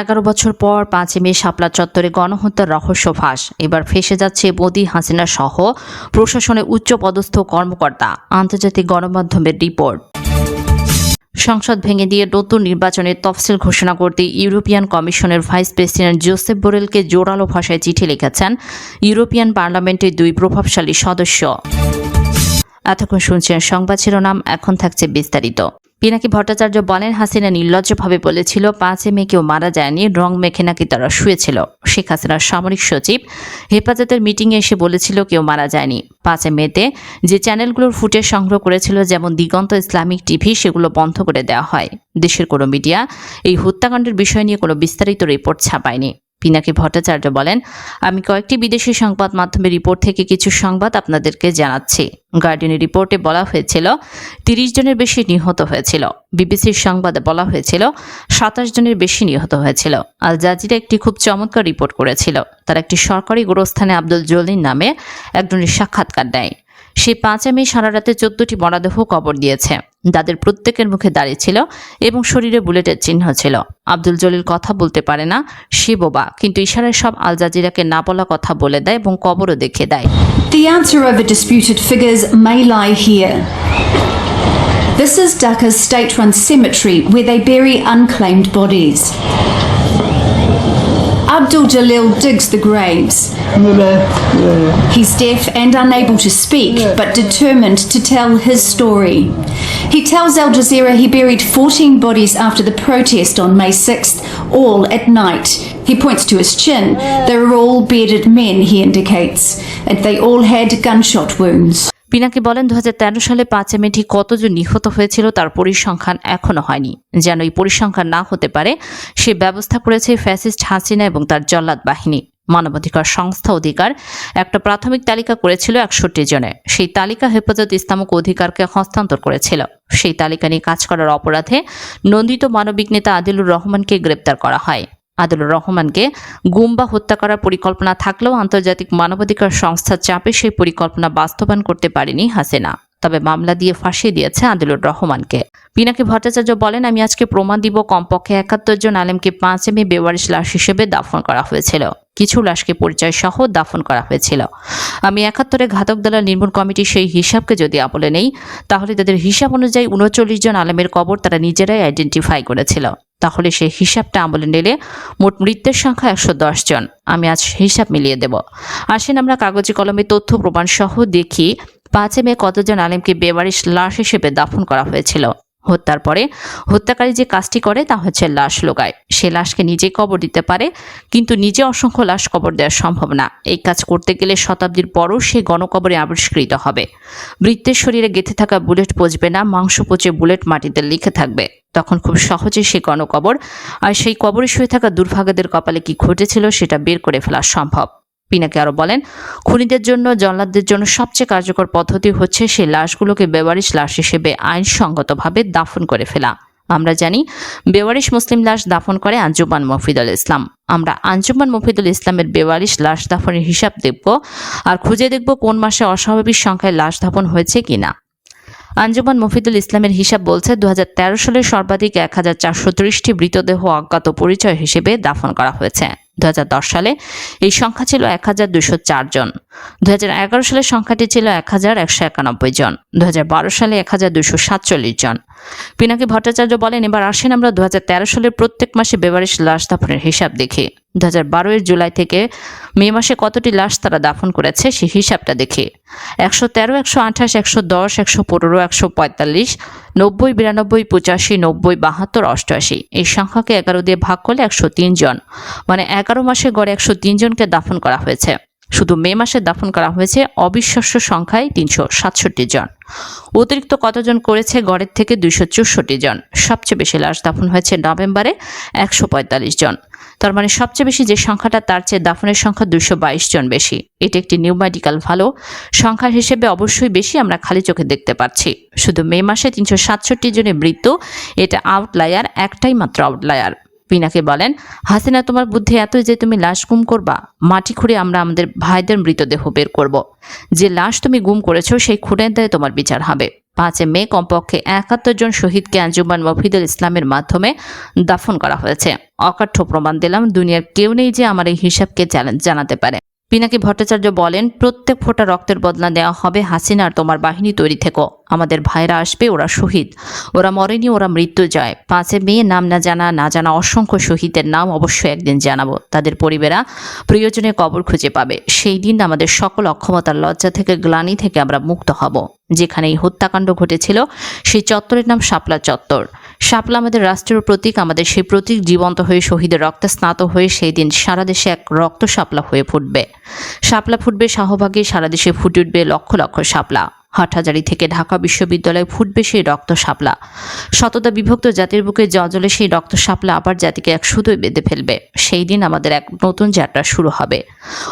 এগারো বছর পর পাঁচই মে শাপলা চত্বরে গণহত্যার রহস্য ফাঁস। এবার ফেসে যাচ্ছে মোদি, হাসিনা সহ প্রশাসনের উচ্চপদস্থ কর্মকর্তা। আন্তর্জাতিক গণমাধ্যমের রিপোর্ট। সংসদ ভেঙে দিয়ে নতুন নির্বাচনের তফসিল ঘোষণা করতে ইউরোপিয়ান কমিশনের ভাইস প্রেসিডেন্ট জোসেফ বোরেলকে জোরালো ভাষায় চিঠি লিখেছেন ইউরোপিয়ান পার্লামেন্টের দুই প্রভাবশালী সদস্য। এতক্ষণ শুনছেন সংবাদ শিরোনাম, এখন থাকছে বিস্তারিত। পিনাকি ভট্টাচার্য বলেন, হাসিনা নির্লজ্জভাবে বলেছিল পাঁচে মে কেউ মারা যায়নি রং মেখে নাকি তারা শুয়েছিল। শেখ হাসিনার সামরিক সচিব হেফাজতের মিটিংয়ে এসে বলেছিল, কেউ মারা যায়নি। পাঁচে মেতে যে চ্যানেলগুলোর ফুটেজ সংগ্রহ করেছিল, যেমন দিগন্ত ইসলামিক টিভি, সেগুলো বন্ধ করে দেওয়া হয়। দেশের কোনো মিডিয়া এই হত্যাকাণ্ডের বিষয় নিয়ে কোনো বিস্তারিত রিপোর্ট ছাপায়নি। পিনাকি ভট্টাচার্য বলেন, আমি কয়েকটি বিদেশি সংবাদ মাধ্যমের রিপোর্ট থেকে কিছু সংবাদ আপনাদেরকে জানাচ্ছি। গার্ডিয়ানের রিপোর্টে বলা হয়েছিল, তিরিশ জনের বেশি নিহত হয়েছিল। বিবিসির সংবাদে বলা হয়েছিল, সাতাশ জনের বেশি নিহত হয়েছিল। আল জাজিরা একটি খুব চমৎকার রিপোর্ট করেছিল। তার একটি সরকারি গোরস্থানে আব্দুল জলির নামে একজনের সাক্ষাৎকার দেয়। সে পাঁচে মে সারা রাতে চোদ্দটি মরাদেহ কবর দিয়েছে তাদের প্রত্যেকের মুখে দাঁড়িয়ে ছিল এবং শরীরে বুলেটের চিহ্ন ছিল আব্দুল জলিল কথা বলতে পারে না, সে বোবা, কিন্তু ইশারায় সব আল জাজিরাকে না বলা কথা বলে দেয় এবং কবরও দেখে দেয় The answer over disputed figures may lie here. This is Dhaka's state run cemetery where they bury unclaimed bodies. Abdul Jalil digs the graves. He's deaf and unable to speak, but determined to tell his story. He tells Al Jazeera he buried 14 bodies after the protest on May 6th, all at night. He points to his chin. They were all bearded men, he indicates, and they all had gunshot wounds. Pinaki বলেন দু হাজার তেরো সালে পাঁচে মে ঠিক কতজন নিহত হয়েছিল তার পরিসংখ্যান এখনও হয়নি। যেন এই পরিসংখ্যান না হতে পারে, সে ব্যবস্থা করেছে ফ্যাসিস্ট হাসিনা এবং তার জল্লাদ বাহিনী। মানবাধিকার সংস্থা অধিকার একটা প্রাথমিক তালিকা করেছিল একষট্টি জনে। সেই তালিকা হেফাজত ইসলামক অধিকারকে হস্তান্তর করেছিল। সেই তালিকা নিয়ে কাজ করার অপরাধে নন্দিত মানবিক নেতা আদিলুর রহমানকে গ্রেপ্তার করা হয়। আদিলুর রহমানকে গুম বা হত্যা করার পরিকল্পনা থাকলেও আন্তর্জাতিক মানবাধিকার সংস্থার চাপে সেই পরিকল্পনা বাস্তবায়ন করতে পারেনি হাসিনা। তবে মামলা দিয়ে ফাঁসিয়ে দিয়েছে আদিলুর রহমানকে। পিনাকি ভট্টাচার্য বলেন, আমি আজকে প্রমাণ দিব কমপক্ষে একাত্তর জন আলেমকে পাঁচে মে বেওয়ারিশ লাশ হিসেবে দাফন করা হয়েছিল। কিছু লাশকে পরিচয় সহ দাফন করা হয়েছিল। আমি একাত্তরে ঘাতক দলের নির্মূল কমিটির সেই হিসাবকে যদি আমলে নেই, তাহলে তাদের হিসাব অনুযায়ী উনচল্লিশ জন আলেমের কবর তারা নিজেরাই আইডেন্টিফাই করেছিল। তাহলে সেই হিসাবটা আমলে নিলে মোট মৃত্যুর সংখ্যা একশো দশ জন। আমি আজ হিসাব মিলিয়ে দেব। আসেন আমরা কাগজে কলমে তথ্য প্রমাণ সহ দেখি, পাঁচে মে কতজন আলেমকে বেবারিশ লাশ হিসেবে দাফন করা হয়েছিল। হত্যার পরে হত্যাকারী যে কাজটি করে তা হচ্ছে লাশ লোগায় সে লাশকে নিজে কবর দিতে পারে, কিন্তু নিজে অসংখ্য লাশ কবর দেওয়া সম্ভব না। এই কাজ করতে গেলে শতাব্দীর পরও সে গণকবরে আবিষ্কৃত হবে। বৃত্তের শরীরে গেঁথে থাকা বুলেট পচবে না, মাংস পচে বুলেট মাটিতে লিখে থাকবে। তখন খুব সহজে সে গণকবর আর সেই কবরে শুয়ে থাকা দুর্ভাগ্যদের কপালে কি ঘটেছিল সেটা বের করে ফেলা সম্ভব। পিনাকে আরও বলেন, খুনিদের জন্য, জল্লাদদের জন্য সবচেয়ে কার্যকর পদ্ধতি হচ্ছে সেই লাশগুলোকে বেওয়ারিশ লাশ হিসেবে আইনসঙ্গতভাবে দাফন করে ফেলা। আমরা জানি, বেওয়ারিশ মুসলিম লাশ দাফন করে আঞ্জুমান মফিদুল ইসলাম। আমরা আঞ্জুমান মফিদুল ইসলামের বেওয়ারিশ লাশ দাফনের হিসাব দেখব আর খুঁজে দেখব কোন মাসে অস্বাভাবিক সংখ্যায় লাশ দাফন হয়েছে কিনা। আঞ্জুমান মফিদুল ইসলামের হিসাব বলছে দু হাজার তেরো সালে সর্বাধিক এক হাজার চারশো মৃতদেহ অজ্ঞাত পরিচয় হিসেবে দাফন করা হয়েছে। দু হাজার দশ সালে এই সংখ্যা ছিল এক হাজার দুশো চার জন। দু সালে সংখ্যাটি ছিল এক হাজার একশো একানব্বই জন। দু হাজার বারো সালে এক হাজার দুশো সাতচল্লিশ জন। পিনাকি ভট্টাচার্য বলেন, এবার আসেন আমরা দু হাজার তেরো সালের প্রত্যেক মাসে বেবারিশ লাশ দাফনের হিসাব দেখি। দু হাজার এর জুলাই থেকে মে মাসে কতটি লাশ তারা দাফন করেছে সেই হিসাবটা দেখে। একশো তেরো, একশো আঠাশ, একশো দশ, একশো পনেরো, একশো পঁয়তাল্লিশ, নব্বই, বিরানব্বই, পঁচাশি, নব্বই, বাহাত্তর, অষ্টআশি। এই সংখ্যাকে এগারো দিয়ে ভাগ করলে একশো তিন জন। মানে এগারো মাসে গড়ে একশো তিন জনকে দাফন করা হয়েছে। শুধু মে মাসে দাফন করা হয়েছে অবিশ্বাস্য সংখ্যায় তিনশো সাতষট্টি জন। অতিরিক্ত কতজন করেছে গড়ের থেকে দুইশো চৌষট্টি জন। সবচেয়ে বেশি লাশ দাফন হয়েছে নভেম্বরে, একশো পঁয়তাল্লিশ জন। তার মানে সবচেয়ে বেশি যে সংখ্যাটা, তার চেয়ে দাফনের সংখ্যা দুইশো বাইশ জন বেশি। এটি একটি নিউমেডিক্যাল ভালো। সংখ্যার হিসেবে অবশ্যই বেশি আমরা খালি চোখে দেখতে পাচ্ছি। শুধু মে মাসে তিনশো সাতষট্টি জনের মৃত্যু, এটা আউটলায়ার একটাই মাত্র আউটলায়ার পিনাকে বলেন, হাসিনা, তোমার বুদ্ধি এতই যে তুমি লাশ গুম করবা, মাটি খুঁড়ে আমরা আমাদের ভাইদের মৃতদেহ বের করব। যে লাশ তুমি গুম করেছ, সেই খুনের দায়ে তোমার বিচার হবে। পাঁচে মে কমপক্ষে একাত্তর জন শহীদকে আঞ্জুমান মফিদুল ইসলামের মাধ্যমে দাফন করা হয়েছে। অকাঠ্য প্রমাণ দিলাম, দুনিয়ার কেউ নেই যে আমার এই হিসাবকে জানাতে পারে। পিনাকি ভট্টাচার্য বলেন, প্রত্যেক ফোঁটা রক্তের বদলা দেওয়া হবে হাসিনার তোমার বাহিনী তৈরি থেকো। আমাদের ভাইরা আসবে, ওরা শহীদ। ওরা মরেনি, ওরা মৃত্যু যায় পাঁচে মেয়ে নাম না জানা না জানা অসংখ্য শহীদের নাম অবশ্যই একদিন জানাব। তাদের পরিবারা প্রিয়জনে কবর খুঁজে পাবে। সেই দিন আমাদের সকল অক্ষমতার লজ্জা থেকে, গ্লানি থেকে আমরা মুক্ত হব। যেখানে এই হত্যাকাণ্ড ঘটেছিল, সেই চত্বরের নাম শাপলা চত্বর। শাপলা আমাদের রাষ্ট্রের প্রতীক, আমাদের সেই প্রতীক জীবন্ত হয়ে শহীদের রক্তে স্নাত হয়ে সেই দিন সারা দেশে এক রক্ত শাপলা হয়ে ফুটবে। শাপলা ফুটবে, শাহবাগে সারা দেশে ফুটে উঠবে লক্ষ লক্ষ শাপলা। হাটহাজারি থেকে ঢাকা বিশ্ববিদ্যালয়ে ফুটবে সেই রক্ত শাপলা। শততা বিভক্ত জাতির বুকে জজলে সেই রক্ত শাপলা আবার জাতিকে এক সুতোয় বেঁধে ফেলবে। সেই দিন আমাদের এক নতুন যাত্রা শুরু হবে।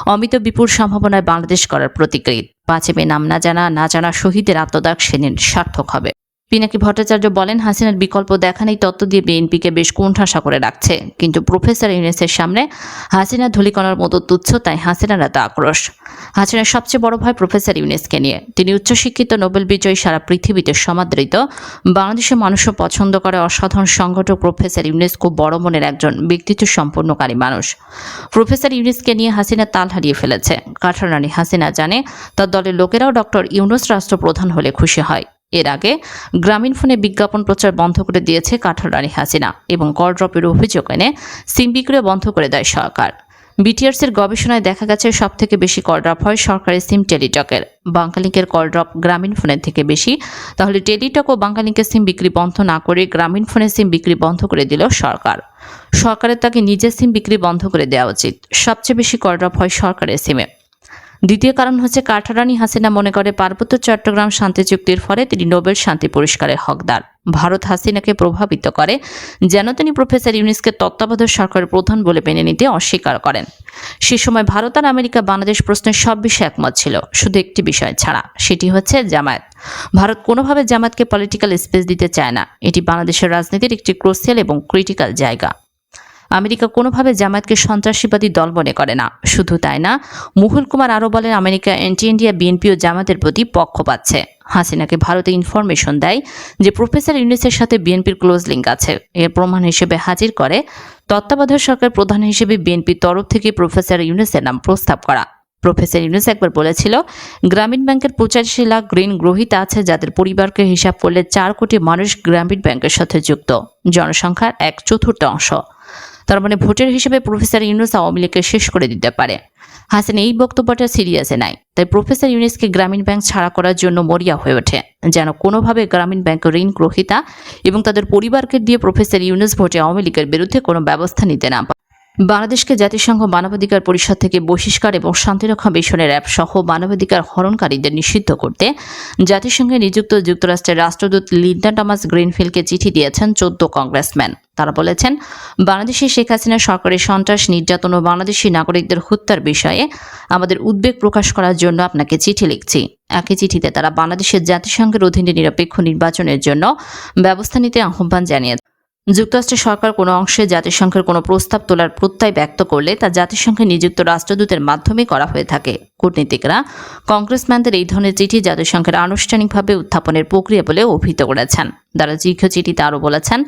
অমিত বিপুল সম্ভাবনায় বাংলাদেশ করার প্রতিক্রিয়া। পাঁচে মে নাম না জানা না জানা শহীদের আত্মদাগ সেদিন সার্থক হবে। পিনাকি ভট্টাচার্য বলেন, হাসিনার বিকল্প দেখা নেই তত্ত্ব দিয়ে বিএনপিকে বেশ কোণঠাসা করে রাখছে। কিন্তু প্রফেসর ইউনেসের সামনে হাসিনা ধুলিকণার মতো তুচ্ছ, তাই হাসিনার এত আক্রোশ। হাসিনার সবচেয়ে বড় ভয় প্রফেসর ইউনেসকে নিয়ে। তিনি উচ্চশিক্ষিত, নোবেল বিজয়ী, সারা পৃথিবীতে সমাদৃত। বাংলাদেশের মানুষও পছন্দ করে অসাধারণ সংগঠক প্রফেসর ইউনেস, খুব বড় মনের একজন ব্যক্তিত্ব সম্পন্নকারী মানুষ। প্রফেসর ইউনেসকে নিয়ে হাসিনা তাল হারিয়ে ফেলেছে। কাঠারানি হাসিনা জানে, তার দলের লোকেরাও ডক্টর ইউনুস রাষ্ট্রপ্রধান হলে খুশি হয়। এর আগে গ্রামীণ ফোনে বিজ্ঞাপন প্রচার বন্ধ করে দিয়েছে কাঠারানি হাসিনা এবং কর ড্রপের অভিযোগ এনে সিম বিক্রয় বন্ধ করে দেয় সরকার। বিটিআরসির গবেষণায় দেখা গেছে সব থেকে বেশি কল ড্রপ হয় সরকারি সিম টেলিটকের। বাংকালিংকের কল ড্রপ গ্রামীণ ফোনের থেকে বেশি। তাহলে টেলিটক ও বাংকালিংকের সিম বিক্রি বন্ধ না করে গ্রামীণ ফোনের সিম বিক্রি বন্ধ করে দিল সরকার। সরকারের তাকে নিজের সিম বিক্রি বন্ধ করে দেওয়া উচিত। সবচেয়ে বেশি কল ড্রপ হয় সরকারের সিমে। দ্বিতীয় কারণ হচ্ছে কাঠারানি হাসিনা মনে করে পার্বত্য চট্টগ্রাম শান্তি চুক্তির ফলে তিনি নোবেল শান্তি পুরস্কারের হকদার। ভারত হাসিনাকে প্রভাবিত করে, যেন তিনি প্রফেসর ইউনিসকে তত্ত্বাবধায়ক সরকারের প্রধান বলে মেনে নিতে অস্বীকার করেন। সে সময় ভারত আর আমেরিকা বাংলাদেশ প্রশ্নের সব বিষয়ে একমত ছিল, শুধু একটি বিষয় ছাড়া, সেটি হচ্ছে জামায়াত। ভারত কোনোভাবে জামায়াতকে পলিটিক্যাল স্পেস দিতে চায় না, এটি বাংলাদেশের রাজনীতির একটি ক্রোসিয়াল এবং ক্রিটিক্যাল জায়গা। আমেরিকা কোনোভাবে জামায়াতকে সন্ত্রাসীবাদী দল মনে করে না। শুধু তাই না, মুহুল কুমার আরও বলেন, আমেরিকা এন্টি ইন্ডিয়া বিএনপি ও জামাতের প্রতি পক্ষ পাচ্ছে। হাসিনাকে ভারতে ইনফরমেশন দেয় যে, প্রফেসর ইউনিসের সাথে বিএনপির ক্লোজ লিঙ্ক আছে। এর প্রমাণ হিসেবে হাজির করে তত্ত্বাবধায়ক সরকার প্রধান হিসেবে বিএনপির তরফ থেকে প্রফেসর ইউনিসের নাম প্রস্তাব করা। প্রফেসর ইউনুস একবার বলেছিল, গ্রামীণ ব্যাংকের পঁচাশি লাখ ঋণ গ্রহীতা আছে যাদের পরিবারকে হিসাব করলে চার কোটি মানুষ গ্রামীণ ব্যাংকের সাথে যুক্ত। জনসংখ্যার এক চতুর্থাংশ। তার মানে ভোটের হিসেবে প্রফেসর ইউনুস আওয়ামী লীগকে শেষ করে দিতে পারে। হাসান এই বক্তব্যটা সিরিয়াসে নাই। তাই প্রফেসর ইউনুসকে গ্রামীণ ব্যাংক ছাড়া করার জন্য মরিয়া হয়ে ওঠে, যেন কোনোভাবে গ্রামীণ ব্যাংক ঋণ গ্রহিতা এবং তাদের পরিবারকে দিয়ে প্রফেসর ইউনুস ভোটে আওয়ামী লীগের বিরুদ্ধে কোনো ব্যবস্থা নিতে না পারে। বাংলাদেশকে জাতিসংঘ মানবাধিকার পরিষদ থেকে বহিষ্কার এবং শান্তিরক্ষা মিশনের অ্যাপ সহ মানবাধিকার হরণকারীদের নিষিদ্ধ করতে জাতিসংঘে নিযুক্ত যুক্তরাষ্ট্রের রাষ্ট্রদূত লিন্ডা টমাস গ্রিনফিল্ডকে চিঠি দিয়েছেন চোদ্দ কংগ্রেসম্যান। তারা বলেছেন, বাংলাদেশে শেখ হাসিনা সরকারের সন্ত্রাস, নির্যাতন ও বাংলাদেশি নাগরিকদের হত্যার বিষয়ে আমাদের উদ্বেগ প্রকাশ করার জন্য আপনাকে চিঠি লিখছি। একই চিঠিতে তারা বাংলাদেশের জাতিসংঘের অধীনে নিরপেক্ষ নির্বাচনের জন্য ব্যবস্থা নিতে আহ্বান জানিয়েছে যুক্তরাষ্ট্রের সরকার কোনো অংশে জাতিসংঘের কোনো প্রস্তাব তোলার প্রত্যয় ব্যক্ত করলে তা জাতিসংঘে নিযুক্ত রাষ্ট্রদূতের মাধ্যমে করা হয়ে থাকে। কূটনীতিকরা কংগ্রেসম্যানদের এই ধরনের চিঠি জাতিসংঘের আনুষ্ঠানিকভাবে উত্থাপনের প্রক্রিয়া বলে অভিহিত করেছেন। তারা দীর্ঘ চিঠিতে আরও বলেছেন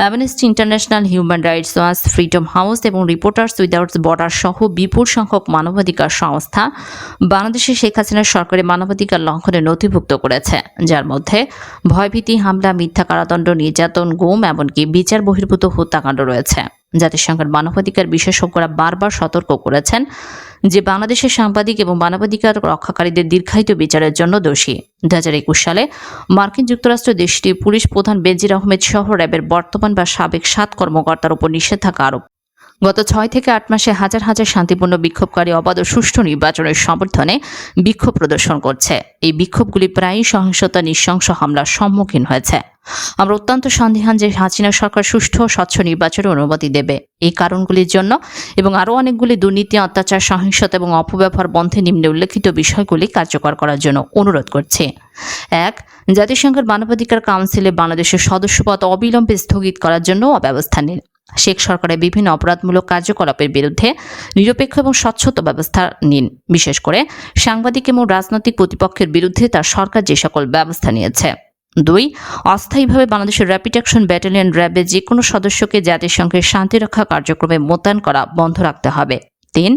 Amnesty International Human Rights Watch Freedom House এবং রিপোর্টার্স উইদাউট বর্ডার সহ বিপুল সংখ্যক মানবাধিকার সংস্থা বাংলাদেশে শেখ হাসিনার সরকারের মানবাধিকার লঙ্ঘনে নথিভুক্ত করেছে। যার মধ্যে ভয়ভীতি, হামলা, মিথ্যা কারাদণ্ড, নির্যাতন, গুম, এমনকি বিচার বহির্ভূত হত্যাকাণ্ড রয়েছে। জাতিসংঘের মানবাধিকার বিশেষজ্ঞরা বারবার সতর্ক করেছেন যে বাংলাদেশের সাংবাদিক এবং মানবাধিকার রক্ষাকারীদের দীর্ঘায়িত বিচারের জন্য দোষী। দু হাজার একুশ সালে মার্কিন যুক্তরাষ্ট্র দেশটির পুলিশ প্রধান বেনজির আহমেদ সহ র্যাবের বর্তমান বা সাবেক সাত কর্মকর্তার উপর নিষেধাজ্ঞা আরোপ গত ছয় থেকে আট মাসে হাজার হাজার শান্তিপূর্ণ বিক্ষোভকারী অবাধ ও সুষ্ঠু নির্বাচনের সমর্থনে বিক্ষোভ প্রদর্শন করছে। এই বিক্ষোভগুলি প্রায়ই সহিংসতা, নৃশংস হামলার সম্মুখীন হয়েছে। আমরা অত্যন্ত সন্দেহান যে হাসিনা সরকার সুষ্ঠু ও স্বচ্ছ নির্বাচনের অনুমতি দেবে। এই কারণগুলির জন্য এবং আরও অনেকগুলি দুর্নীতি, অত্যাচার, সহিংসতা এবং অপব্যবহার বন্ধে নিম্নে উল্লেখিত বিষয়গুলি কার্যকর করার জন্য অনুরোধ করছে। এক, জাতিসংঘের মানবাধিকার কাউন্সিলে বাংলাদেশের সদস্যপদ অবিলম্বে স্থগিত করার জন্য ব্যবস্থা নিন। শেখ সরকারের বিভিন্ন অপরাধমূলক কার্যকলাপের বিরুদ্ধে নিরপেক্ষ এবং স্বচ্ছতা ব্যবস্থা নিন। বিশেষ করে সাংবাদিক এবং রাজনৈতিক প্রতিপক্ষের বিরুদ্ধে তার সরকার যে সকল ব্যবস্থা নিয়েছে। দুই, অস্থায়ীভাবে বাংলাদেশের র্যাপিড অ্যাকশন ব্যাটালিয়ন র্যাবের যে কোনো সদস্যকে জাতিসংঘের শান্তিরক্ষা কার্যক্রমে মোতায়েন করা বন্ধ রাখতে হবে। তিন,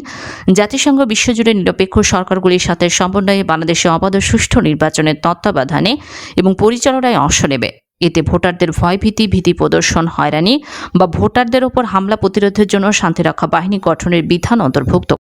জাতিসংঘ বিশ্বজুড়ে নিরপেক্ষ সরকারগুলির সাথে সমন্বয়ে বাংলাদেশে অবাধ সুষ্ঠু নির্বাচনের তত্ত্বাবধানে এবং পরিচালনায় অংশ নেবে। এতে ভোটারদের ভয়ভীতি, ভীতি প্রদর্শন হয়রানি বা ভোটারদের ওপর হামলা প্রতিরোধের জন্য শান্তিরক্ষা বাহিনী গঠনের বিধান অন্তর্ভুক্ত।